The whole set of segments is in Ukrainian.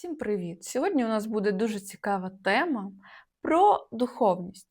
Всім привіт! Сьогодні у нас буде дуже цікава тема про духовність.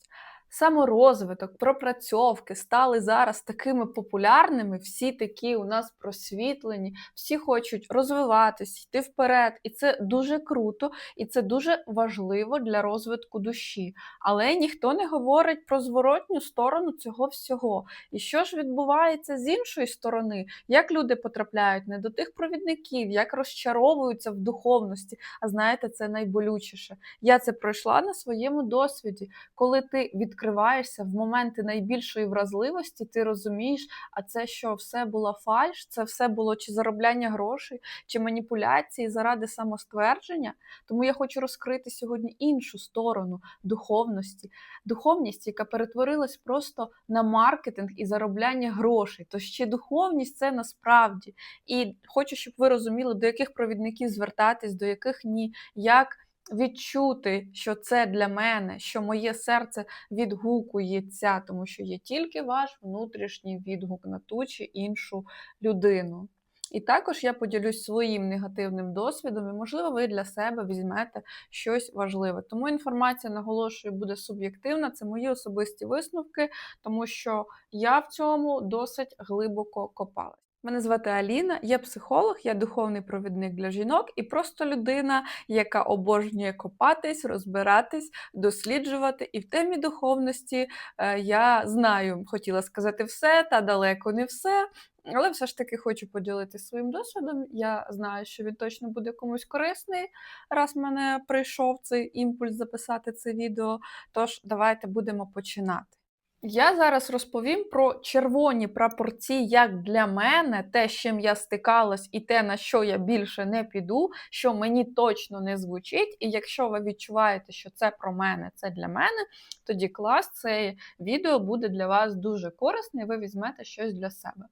Саморозвиток, пропрацьовки стали зараз такими популярними, всі такі у нас просвітлені, всі хочуть розвиватись, йти вперед. І це дуже круто, і це дуже важливо для розвитку душі. Але ніхто не говорить про зворотню сторону цього всього. І що ж відбувається з іншої сторони? Як люди потрапляють не до тих провідників, як розчаровуються в духовності? А знаєте, це найболючіше. Я це пройшла на своєму досвіді, коли ти відкриваєшся в моменти найбільшої вразливості, ти розумієш, а це що все була фальш, це все було чи заробляння грошей, чи маніпуляції заради самоствердження. Тому я хочу розкрити сьогодні іншу сторону духовності, духовність, яка перетворилась просто на маркетинг і заробляння грошей. То ще духовність це насправді. І хочу, щоб ви розуміли, до яких провідників звертатись, до яких ні, як відчути, що це для мене, що моє серце відгукується, тому що є тільки ваш внутрішній відгук на ту чи іншу людину. І також я поділюсь своїм негативним досвідом, і, можливо, ви для себе візьмете щось важливе. Тому інформація, наголошую, буде суб'єктивна, це мої особисті висновки, тому що я в цьому досить глибоко копалась. Мене звати Аліна, я психолог, я духовний провідник для жінок і просто людина, яка обожнює копатись, розбиратись, досліджувати. І в темі духовності е, я знаю, хотіла сказати все, та далеко не все. Але все ж таки хочу поділитися своїм досвідом. Я знаю, що він точно буде комусь корисний, раз мене прийшов цей імпульс записати це відео. Тож давайте будемо починати. Я зараз розповім про червоні прапорці, як для мене, те, з чим я стикалась, і те, на що я більше не піду, що мені точно не звучить. І якщо ви відчуваєте, що це про мене, це для мене, тоді клас, це відео буде для вас дуже корисне, і ви візьмете щось для себе.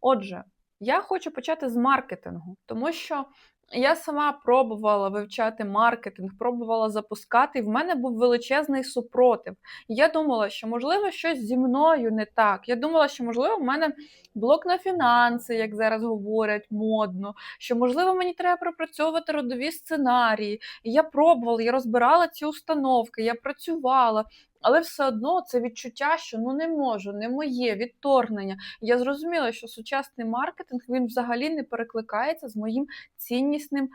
Отже, я хочу почати з маркетингу, тому що я сама пробувала вивчати маркетинг, пробувала запускати, і в мене був величезний супротив. Я думала, що можливо щось зі мною не так. Я думала, що можливо в мене блок на фінанси, як зараз говорять, модно, що можливо мені треба пропрацьовувати родові сценарії. І я пробувала, я розбирала ці установки, я працювала. Але все одно це відчуття, що ну не можу, не моє відторгнення. Я зрозуміла, що сучасний маркетинг він взагалі не перекликається з моїм ціннісним,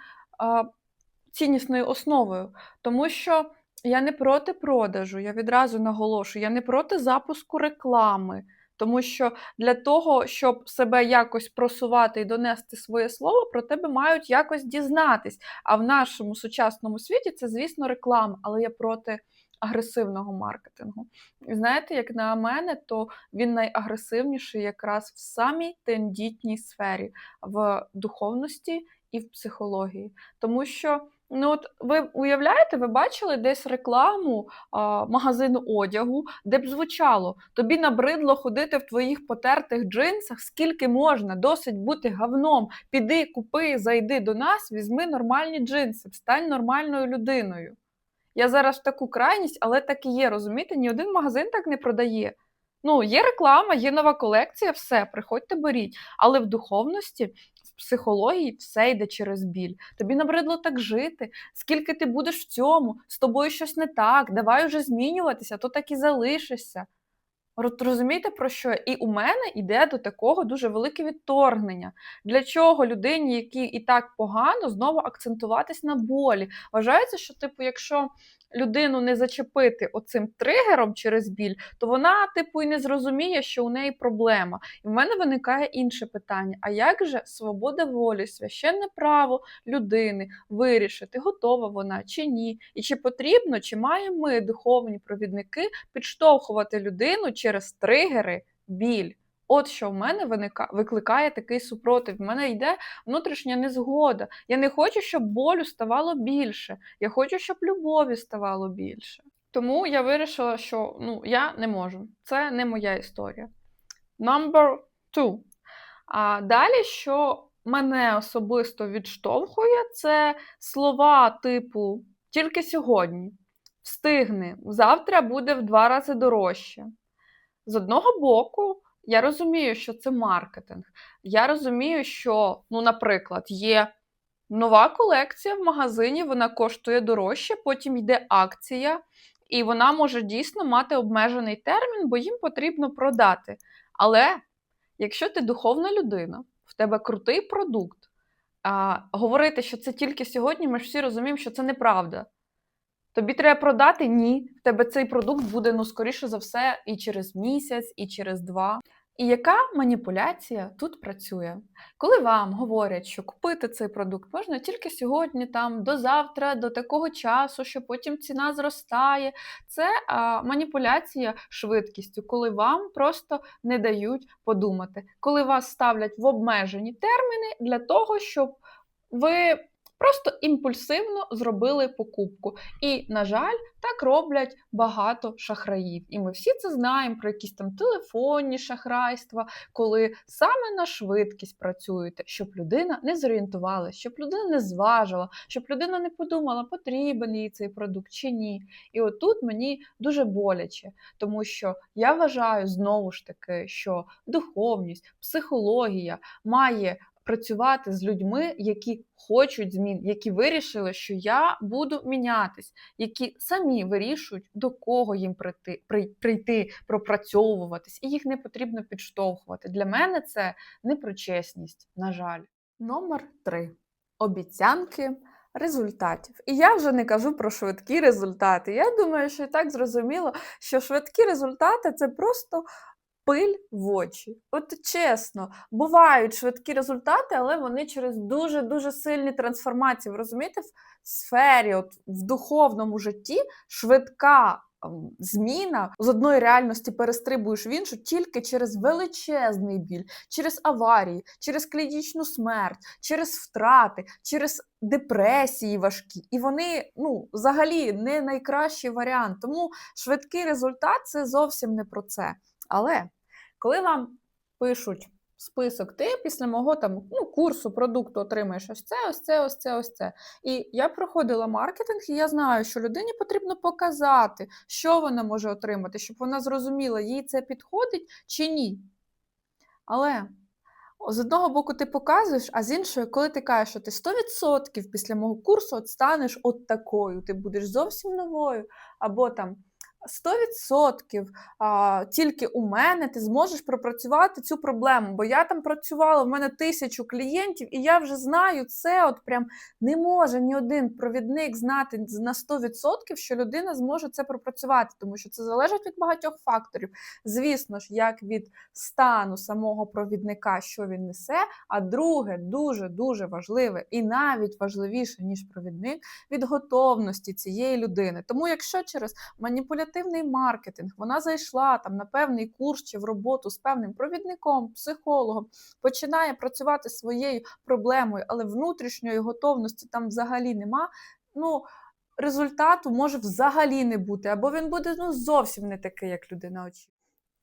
ціннісною основою, тому що я не проти продажу, я відразу наголошую, я не проти запуску реклами. Тому що для того, щоб себе якось просувати і донести своє слово, про тебе мають якось дізнатись. А в нашому сучасному світі це, звісно, реклама, але я проти агресивного маркетингу. І знаєте, як на мене, то він найагресивніший якраз в самій тендітній сфері, в духовності і в психології. Тому що. Ну, от ви уявляєте, ви бачили десь рекламу а, магазину одягу, де б звучало: тобі набридло ходити в твоїх потертих джинсах, скільки можна, досить бути гавном. Піди, купи, зайди до нас, візьми нормальні джинси, стань нормальною людиною. Я зараз в таку крайність, але так і є, розумієте? Ні один магазин так не продає. Ну, є реклама, є нова колекція, все, приходьте, беріть. Але в духовності, в психології все йде через біль. Тобі набридло так жити. Скільки ти будеш в цьому, з тобою щось не так, давай уже змінюватися, то так і залишишся. Розумієте, про що? І у мене йде до такого дуже велике відторгнення. Для чого людині, якій і так погано, знову акцентуватись на болі? Вважається, що, типу, якщо людину не зачепити оцим тригером через біль, то вона, типу, і не зрозуміє, що у неї проблема. І в мене виникає інше питання: а як же свобода волі, священне право людини вирішити, готова вона чи ні? І чи потрібно, чи маємо ми духовні провідники підштовхувати людину через тригери біль? От що в мене виника... викликає такий супротив. В мене йде внутрішня незгода. Я не хочу, щоб болю ставало більше. Я хочу, щоб любові ставало більше. Тому я вирішила, що ну, я не можу. Це не моя історія. Number two. А далі, що мене особисто відштовхує, це слова типу тільки сьогодні. Встигни, завтра буде в два рази дорожче. З одного боку. Я розумію, що це маркетинг. Я розумію, що, ну, наприклад, є Нова колекція в магазині вона коштує дорожче, потім йде акція, і вона може дійсно мати обмежений термін, бо їм потрібно продати. Але якщо ти духовна людина, в тебе крутий продукт, а, говорити, що це тільки сьогодні, ми ж всі розуміємо, що це неправда. Тобі треба продати? Ні. В тебе цей продукт буде, ну, скоріше за все, і через місяць, і через два. І яка маніпуляція тут працює? Коли вам говорять, що купити цей продукт можна тільки сьогодні, там до завтра, до такого часу, що потім ціна зростає, це а, маніпуляція швидкістю, коли вам просто не дають подумати, коли вас ставлять в обмежені терміни для того, щоб ви просто імпульсивно зробили покупку. І, на жаль, так роблять багато шахраїв. І ми всі це знаємо про якісь там телефонні шахрайства, коли саме на швидкість працюєте, щоб людина не зорієнтувалася, щоб людина не зважила, щоб людина не подумала, потрібен їй цей продукт чи ні. І отут мені дуже боляче, тому що я вважаю знову ж таки, що духовність, психологія має працювати з людьми, які хочуть змін, які вирішили, що я буду мінятись, які самі вирішують, до кого їм прийти, прийти, пропрацьовуватись, і їх не потрібно підштовхувати. Для мене це не про чесність, на жаль. Номер три обіцянки. Результатів. І я вже не кажу про швидкі результати. Я думаю, що і так зрозуміло, що швидкі результати це просто пиль в очі. От чесно, бувають швидкі результати, але вони через дуже-дуже сильні трансформації. Ви розумієте, в сфері, от в духовному житті швидка. Зміна з одної реальності перестрибуєш в іншу тільки через величезний біль, через аварії, через клінічну смерть, через втрати, через депресії важкі. І вони ну, взагалі не найкращий варіант. Тому швидкий результат це зовсім не про це. Але коли вам пишуть список, ти після мого там ну, курсу продукту отримаєш ось це, ось це, ось це, ось це. І я проходила маркетинг, і я знаю, що людині потрібно показати, що вона може отримати, щоб вона зрозуміла, їй це підходить чи ні. Але з одного боку ти показуєш, а з іншого, коли ти кажеш, що ти 100% після мого курсу от станеш от такою, ти будеш зовсім новою, або там. 100% а, тільки у мене ти зможеш пропрацювати цю проблему. Бо я там працювала, в мене тисячу клієнтів, і я вже знаю це. От прям не може ні один провідник знати на 100%, що людина зможе це пропрацювати, тому що це залежить від багатьох факторів. Звісно ж, як від стану самого провідника, що він несе. А друге, дуже дуже важливе і навіть важливіше, ніж провідник, від готовності цієї людини. Тому, якщо через маніпулятивні ефективний маркетинг. Вона зайшла там на певний курс чи в роботу з певним провідником, психологом, починає працювати своєю проблемою, але внутрішньої готовності там взагалі нема. Ну, результату може взагалі не бути, або він буде ну, зовсім не такий, як людина очікує.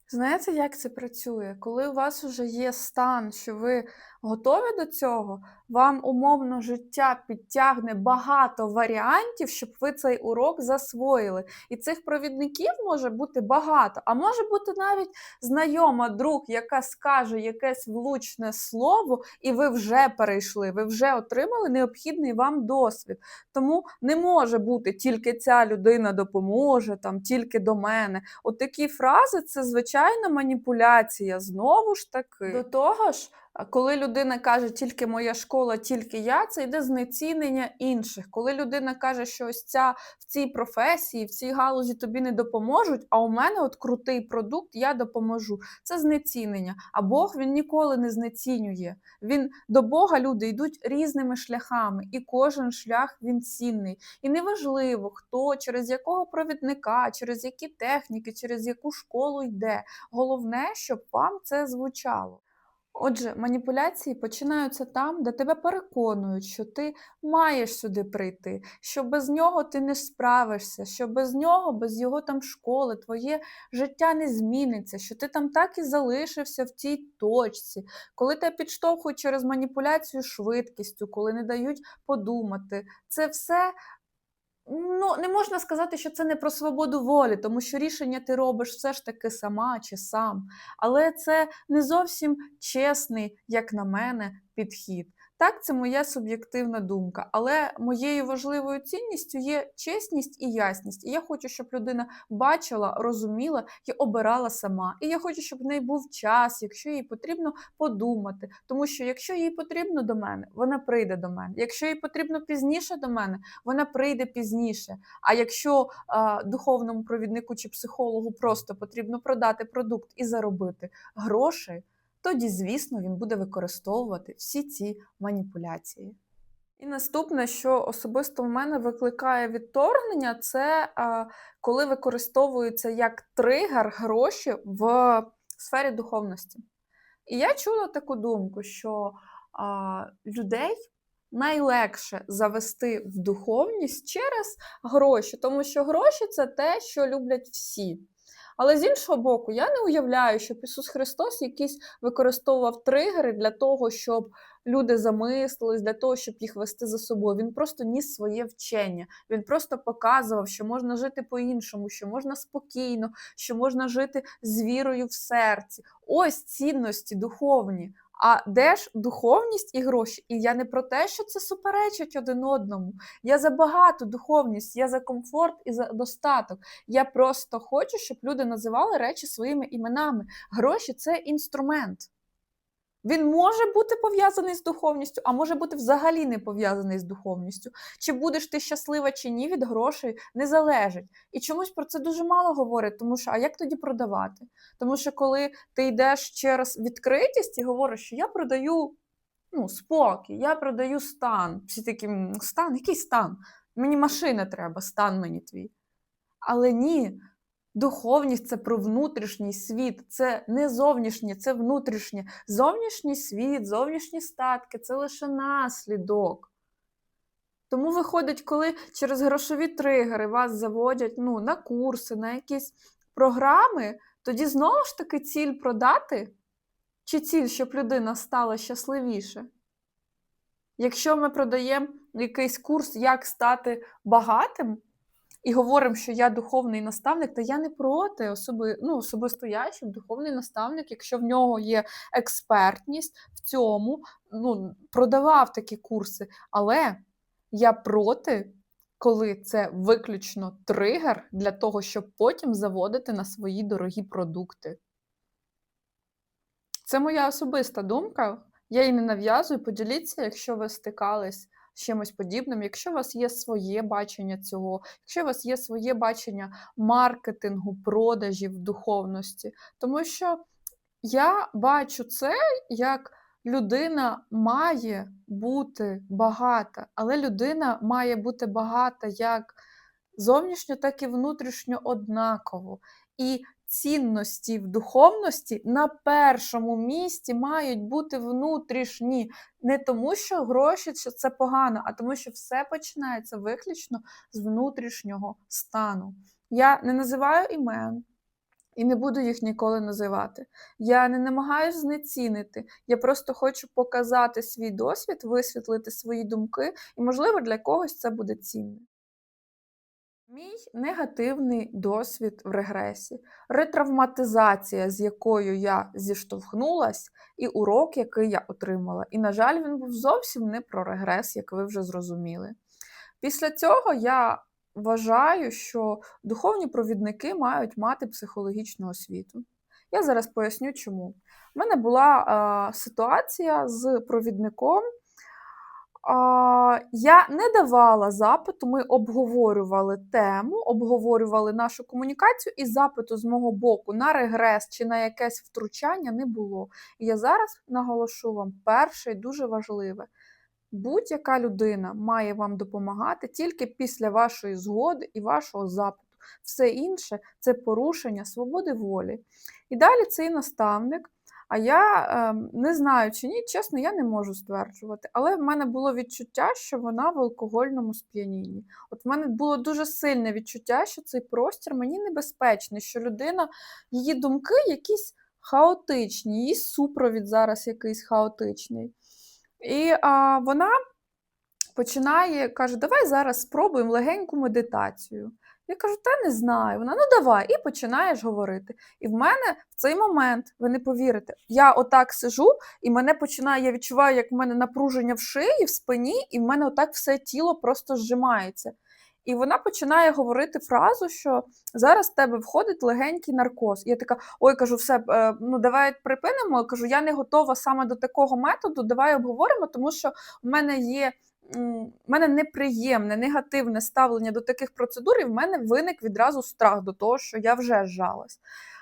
Знаєте, як це працює? Коли у вас вже є стан, що ви готові до цього, вам умовно життя підтягне багато варіантів, щоб ви цей урок засвоїли. І цих провідників може бути багато, а може бути навіть знайома друг, яка скаже якесь влучне слово, і ви вже перейшли, ви вже отримали необхідний вам досвід. Тому не може бути тільки ця людина допоможе, там тільки до мене. От такі фрази це звичайна маніпуляція. Знову ж таки, до того ж. Коли людина каже, тільки моя школа, тільки я, це йде знецінення інших. Коли людина каже, що ось ця в цій професії, в цій галузі тобі не допоможуть, а у мене от крутий продукт, я допоможу. Це знецінення. А Бог він ніколи не знецінює. Він до Бога люди йдуть різними шляхами, і кожен шлях він цінний. І неважливо, хто через якого провідника, через які техніки, через яку школу йде. Головне, щоб вам це звучало. Отже, маніпуляції починаються там, де тебе переконують, що ти маєш сюди прийти, що без нього ти не справишся, що без нього, без його там школи, твоє життя не зміниться, що ти там так і залишився в цій точці, коли тебе підштовхують через маніпуляцію швидкістю, коли не дають подумати, це все Ну, не можна сказати, що це не про свободу волі, тому що рішення ти робиш все ж таки сама чи сам. Але це не зовсім чесний, як на мене, підхід. Так, це моя суб'єктивна думка, але моєю важливою цінністю є чесність і ясність. І я хочу, щоб людина бачила, розуміла і обирала сама. І я хочу, щоб в неї був час, якщо їй потрібно подумати. Тому що якщо їй потрібно до мене, вона прийде до мене. Якщо їй потрібно пізніше до мене, вона прийде пізніше. А якщо а, духовному провіднику чи психологу просто потрібно продати продукт і заробити гроші, тоді, звісно, він буде використовувати всі ці маніпуляції. І наступне, що особисто в мене викликає відторгнення, це коли використовуються як тригер гроші в сфері духовності. І я чула таку думку, що а, людей найлегше завести в духовність через гроші, тому що гроші це те, що люблять всі. Але з іншого боку, я не уявляю, щоб Ісус Христос якісь використовував тригери для того, щоб люди замислились, для того, щоб їх вести за собою. Він просто ніс своє вчення. Він просто показував, що можна жити по-іншому, що можна спокійно, що можна жити з вірою в серці. Ось цінності духовні. А де ж духовність і гроші? І я не про те, що це суперечить один одному. Я за багату духовність, я за комфорт і за достаток. Я просто хочу, щоб люди називали речі своїми іменами. Гроші це інструмент. Він може бути пов'язаний з духовністю, а може бути взагалі не пов'язаний з духовністю. Чи будеш ти щаслива чи ні від грошей, не залежить. І чомусь про це дуже мало говорять, тому що а як тоді продавати? Тому що коли ти йдеш через відкритість і говориш, що я продаю ну, спокій, я продаю стан. Всі такі стан, який стан? Мені машина треба, стан мені твій. Але ні, Духовність це про внутрішній світ, це не зовнішнє, це внутрішнє. Зовнішній світ, зовнішні статки це лише наслідок. Тому виходить, коли через грошові тригери вас заводять ну, на курси, на якісь програми, тоді знову ж таки ціль продати, чи ціль, щоб людина стала щасливіше. Якщо ми продаємо якийсь курс, як стати багатим, і говоримо, що я духовний наставник, то я не проти особи, ну, особисто я, щоб духовний наставник, якщо в нього є експертність в цьому, ну, продавав такі курси. Але я проти, коли це виключно тригер для того, щоб потім заводити на свої дорогі продукти. Це моя особиста думка. Я її не нав'язую. Поділіться, якщо ви стикались з чимось подібним, якщо у вас є своє бачення цього, якщо у вас є своє бачення маркетингу, продажів, духовності. Тому що я бачу це як людина має бути багата, але людина має бути багата як зовнішньо, так і внутрішньо однаково. І цінності в духовності на першому місці мають бути внутрішні. Не тому, що гроші що це погано, а тому, що все починається виключно з внутрішнього стану. Я не називаю імен. І не буду їх ніколи називати. Я не намагаюся знецінити. Я просто хочу показати свій досвід, висвітлити свої думки, і, можливо, для когось це буде цінно. Мій негативний досвід в регресі, ретравматизація, з якою я зіштовхнулась, і урок, який я отримала. І, на жаль, він був зовсім не про регрес, як ви вже зрозуміли. Після цього я вважаю, що духовні провідники мають мати психологічну освіту. Я зараз поясню, чому. У мене була е, ситуація з провідником. Я не давала запиту, ми обговорювали тему, обговорювали нашу комунікацію, і запиту з мого боку на регрес чи на якесь втручання не було. І я зараз наголошу вам перше і дуже важливе: будь-яка людина має вам допомагати тільки після вашої згоди і вашого запиту. Все інше це порушення свободи волі. І далі цей наставник. А я е, не знаю чи ні, чесно, я не можу стверджувати. Але в мене було відчуття, що вона в алкогольному сп'янінні. От в мене було дуже сильне відчуття, що цей простір мені небезпечний, що людина, її думки якісь хаотичні, її супровід зараз якийсь хаотичний. І а, вона починає, каже, давай зараз спробуємо легеньку медитацію. Я кажу, та не знаю. Вона, ну давай, і починаєш говорити. І в мене в цей момент, ви не повірите, я отак сижу, і мене починає, я відчуваю, як в мене напруження в шиї, в спині, і в мене отак все тіло просто зжимається. І вона починає говорити фразу, що зараз в тебе входить легенький наркоз. І я така: ой, кажу, все, е, ну давай припинимо. Я кажу, я не готова саме до такого методу. Давай обговоримо, тому що в мене є. В мене неприємне, негативне ставлення до таких процедур, і в мене виник відразу страх до того, що я вже зжалась.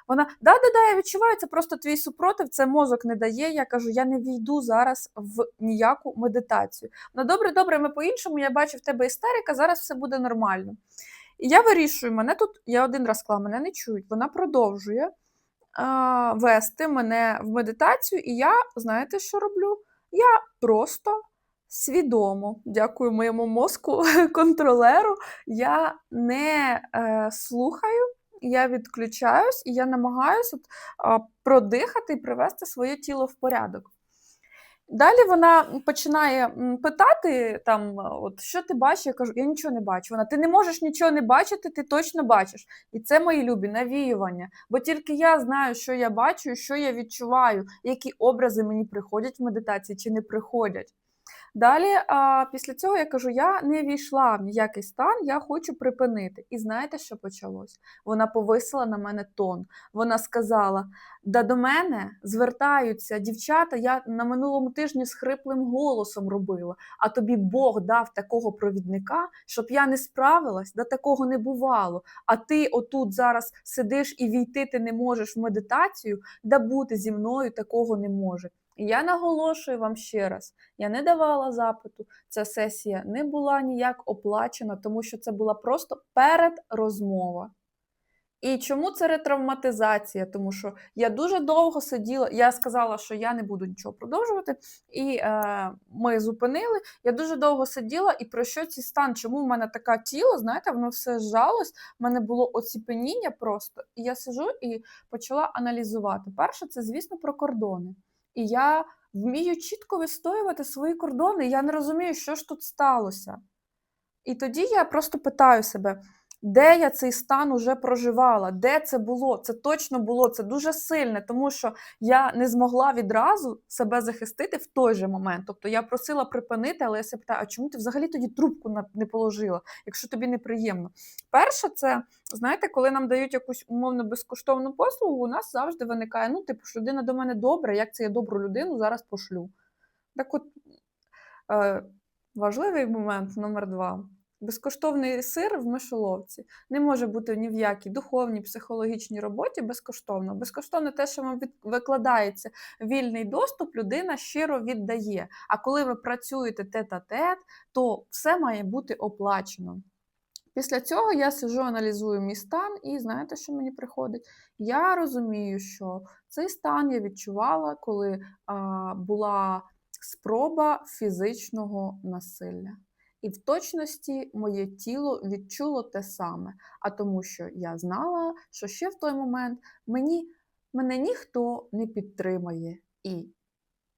Вона да, да, да, я відчуваю, це просто твій супротив, це мозок не дає. Я кажу, я не війду зараз в ніяку медитацію. Ну добре, добре, ми по-іншому. Я бачу в тебе істерика, зараз все буде нормально. І я вирішую, мене тут, я один раз сказала, мене не чують. Вона продовжує а, вести мене в медитацію, і я, знаєте, що роблю? Я просто свідомо, дякую моєму мозку, контролеру, я не е, слухаю, я відключаюсь і я намагаюся от, а, продихати і привести своє тіло в порядок. Далі вона починає питати, там, е, от, що ти бачиш, я кажу, я нічого не бачу. Вона, ти не можеш нічого не бачити, ти точно бачиш. І це мої любі навіювання. Бо тільки я знаю, що я бачу, що я відчуваю, які образи мені приходять в медитації чи не приходять. Далі, а, після цього я кажу: я не війшла в ніякий стан, я хочу припинити. І знаєте, що почалось? Вона повисила на мене тон. Вона сказала: да до мене звертаються дівчата, я на минулому тижні з хриплим голосом робила, а тобі Бог дав такого провідника, щоб я не справилась, да такого не бувало. А ти отут зараз сидиш і війти ти не можеш в медитацію, да бути зі мною такого не може. Я наголошую вам ще раз: я не давала запиту, ця сесія не була ніяк оплачена, тому що це була просто передрозмова. І чому це ретравматизація? Тому що я дуже довго сиділа, я сказала, що я не буду нічого продовжувати, і е, ми зупинили. Я дуже довго сиділа, і про що цей стан? Чому в мене таке тіло? Знаєте, воно все зжалось, в мене було оціпеніння просто. І я сижу і почала аналізувати. Перше, це, звісно, про кордони. І я вмію чітко вистоювати свої кордони. Я не розумію, що ж тут сталося. І тоді я просто питаю себе, де я цей стан уже проживала, де це було? Це точно було, це дуже сильне, тому що я не змогла відразу себе захистити в той же момент. Тобто я просила припинити, але я себе питаю, а чому ти взагалі тоді трубку не положила, якщо тобі неприємно? Перше, це знаєте, коли нам дають якусь умовно безкоштовну послугу, у нас завжди виникає: ну, типу, що людина до мене добра, як це я добру людину зараз пошлю. Так от е, важливий момент номер два. Безкоштовний сир в мишоловці не може бути ні в якій духовній, психологічній роботі безкоштовно. Безкоштовно те, що вам викладається вільний доступ, людина щиро віддає. А коли ви працюєте тет-а-тет, то все має бути оплачено. Після цього я сижу, аналізую мій стан, і знаєте, що мені приходить? Я розумію, що цей стан я відчувала, коли а, була спроба фізичного насилля. І в точності моє тіло відчуло те саме. А тому, що я знала, що ще в той момент мені, мене ніхто не підтримає. І,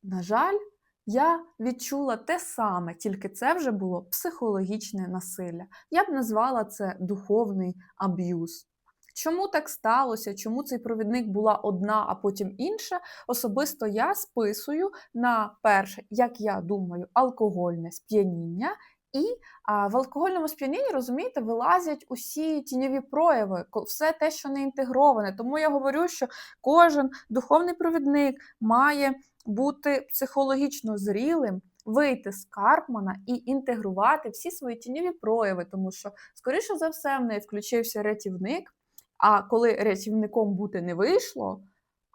на жаль, я відчула те саме, тільки це вже було психологічне насилля. Я б назвала це духовний аб'юз. Чому так сталося? Чому цей провідник була одна, а потім інша? Особисто я списую на перше, як я думаю, алкогольне сп'яніння. І а, в алкогольному сп'янінні, розумієте, вилазять усі тіньові прояви, все те, що не інтегроване. Тому я говорю, що кожен духовний провідник має бути психологічно зрілим, вийти з Карпмана і інтегрувати всі свої тіньові прояви, тому що, скоріше за все, в неї включився рятівник. А коли рятівником бути не вийшло,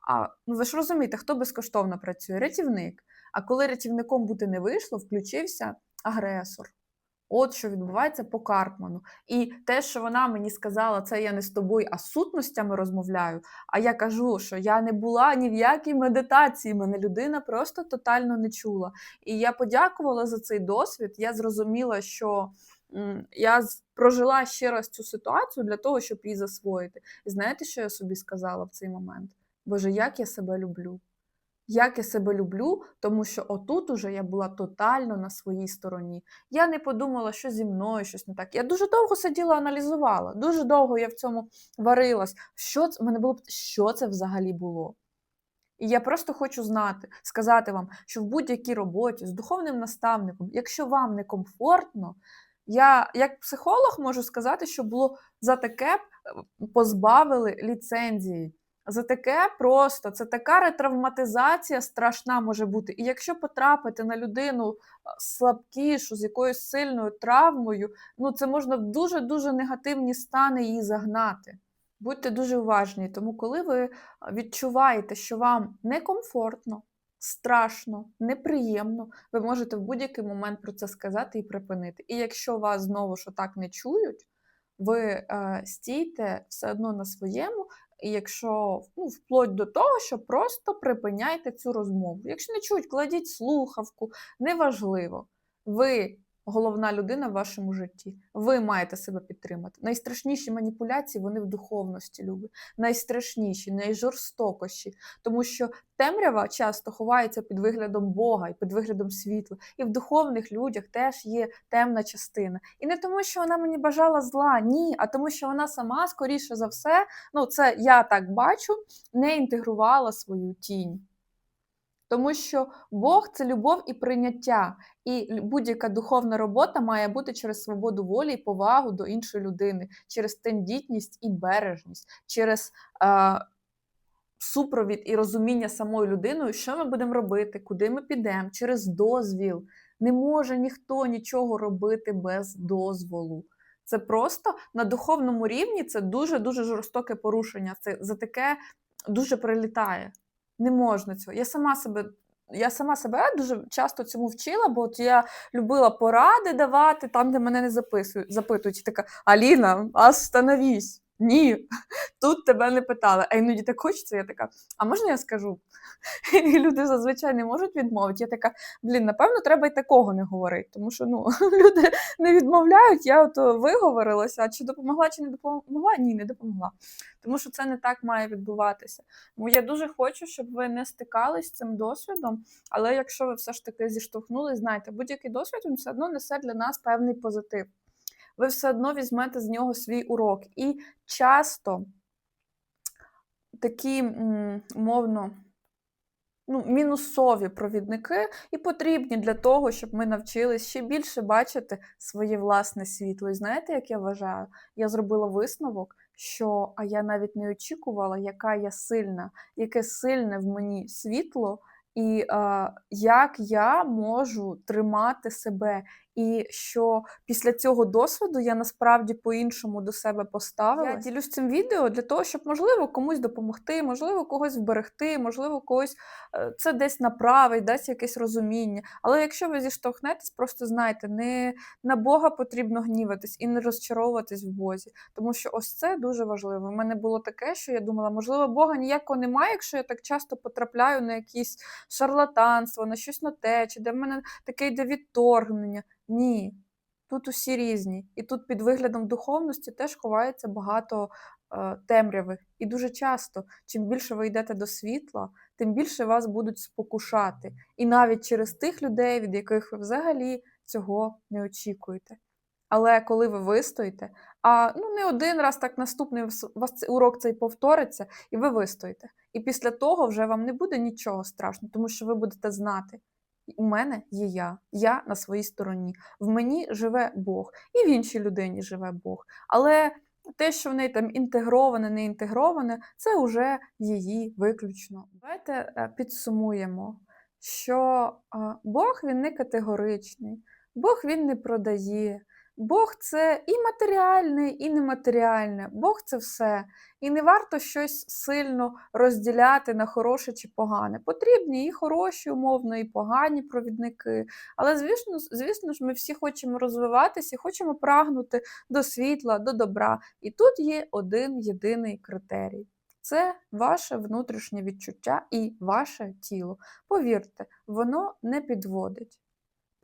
а ну ви ж розумієте, хто безкоштовно працює? Рятівник. А коли рятівником бути не вийшло, включився агресор. От що відбувається по Карпману. І те, що вона мені сказала, це я не з тобою, а з сутностями розмовляю. А я кажу, що я не була ні в якій медитації, мене людина просто тотально не чула. І я подякувала за цей досвід. Я зрозуміла, що я прожила ще раз цю ситуацію для того, щоб її засвоїти. І знаєте, що я собі сказала в цей момент? Боже, як я себе люблю. Як я себе люблю, тому що отут уже я була тотально на своїй стороні. Я не подумала, що зі мною щось не так. Я дуже довго сиділа, аналізувала, дуже довго я в цьому варилась. Що це в мене було б- що це взагалі було? І я просто хочу знати, сказати вам, що в будь-якій роботі з духовним наставником, якщо вам не комфортно, я як психолог можу сказати, що було за таке е, позбавили ліцензії. За таке просто це така ретравматизація страшна може бути. І якщо потрапити на людину е, слабкішу, з якоюсь сильною травмою, ну це можна в дуже дуже негативні стани її загнати. Будьте дуже уважні, тому коли ви відчуваєте, що вам некомфортно, страшно, неприємно, ви можете в будь-який момент про це сказати і припинити. І якщо вас знову ж так не чують, ви е, стійте все одно на своєму, якщо ну, вплоть до того, що просто припиняйте цю розмову. Якщо не чують, кладіть слухавку, неважливо. Ви головна людина в вашому житті. Ви маєте себе підтримати. Найстрашніші маніпуляції вони в духовності любі, найстрашніші, найжорстокіші, тому що темрява часто ховається під виглядом Бога і під виглядом світла. І в духовних людях теж є темна частина. І не тому, що вона мені бажала зла, ні, а тому, що вона сама, скоріше за все, ну це я так бачу, не інтегрувала свою тінь. Тому що Бог це любов і прийняття, і будь-яка духовна робота має бути через свободу волі і повагу до іншої людини, через тендітність і бережність, через е, супровід і розуміння самою людиною, що ми будемо робити, куди ми підемо, через дозвіл. Не може ніхто нічого робити без дозволу. Це просто на духовному рівні це дуже дуже жорстоке порушення. Це за таке дуже прилітає. Не можна цього. Я сама себе. Я сама себе дуже часто цьому вчила, бо от я любила поради давати там, де мене не записують, запитують. І така Аліна, остановись. Ні, тут тебе не питали. А іноді так хочеться, я така, а можна я скажу? І люди зазвичай не можуть відмовити. Я така, блін, напевно, треба й такого не говорити, тому що ну, люди не відмовляють, я от виговорилася, чи допомогла, чи не допомогла? Ні, не допомогла. Тому що це не так має відбуватися. Тому я дуже хочу, щоб ви не стикались з цим досвідом, але якщо ви все ж таки зіштовхнулись, знайте, будь-який досвід він все одно несе для нас певний позитив. Ви все одно візьмете з нього свій урок. І часто такі, мовно, ну, мінусові провідники і потрібні для того, щоб ми навчились ще більше бачити своє власне світло. І знаєте, як я вважаю? Я зробила висновок, що а я навіть не очікувала, яка я сильна, яке сильне в мені світло, і е, як я можу тримати себе. І що після цього досвіду я насправді по-іншому до себе поставила. Я ділюсь цим відео для того, щоб можливо комусь допомогти, можливо, когось вберегти, можливо, когось е, це десь направить, дасть якесь розуміння. Але якщо ви зіштовхнетесь, просто знайте, не на Бога потрібно гніватись і не розчаровуватись в Бозі. Тому що ось це дуже важливо. У мене було таке, що я думала, можливо, Бога ніякого немає, якщо я так часто потрапляю на якісь шарлатанство, на щось на те, чи де в мене таке йде відторгнення. Ні, тут усі різні. І тут під виглядом духовності теж ховається багато е, темряви. І дуже часто, чим більше ви йдете до світла, тим більше вас будуть спокушати. І навіть через тих людей, від яких ви взагалі цього не очікуєте. Але коли ви вистоїте, а ну не один раз так наступний вас урок цей повториться, і ви вистоїте. І після того вже вам не буде нічого страшного, тому що ви будете знати, у мене є я, я на своїй стороні. В мені живе Бог, і в іншій людині живе Бог. Але те, що в неї там інтегроване, не інтегроване, це вже її виключно. Давайте е, підсумуємо, що е, Бог він не категоричний, Бог він не продає. Бог це і матеріальне, і нематеріальне. Бог це все. І не варто щось сильно розділяти на хороше чи погане. Потрібні і хороші, умовно, і погані провідники. Але, звісно, звісно ж, ми всі хочемо розвиватися і хочемо прагнути до світла, до добра. І тут є один єдиний критерій. Це ваше внутрішнє відчуття і ваше тіло. Повірте, воно не підводить.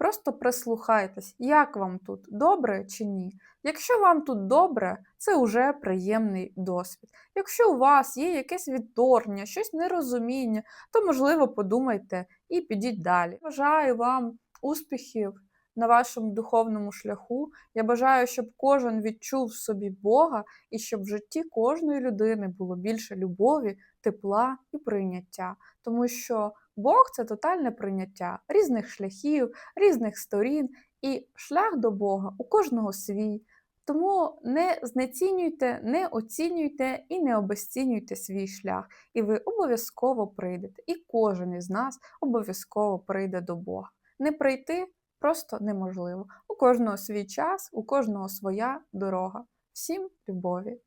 Просто прислухайтесь, як вам тут добре чи ні. Якщо вам тут добре, це вже приємний досвід. Якщо у вас є якесь відторгнення, щось нерозуміння, то можливо подумайте і підіть далі. Бажаю вам успіхів на вашому духовному шляху. Я бажаю, щоб кожен відчув в собі Бога і щоб в житті кожної людини було більше любові, тепла і прийняття. Тому що Бог це тотальне прийняття різних шляхів, різних сторін, і шлях до Бога у кожного свій. Тому не знецінюйте, не оцінюйте і не обесцінюйте свій шлях, і ви обов'язково прийдете. І кожен із нас обов'язково прийде до Бога. Не прийти просто неможливо. У кожного свій час, у кожного своя дорога. Всім любові!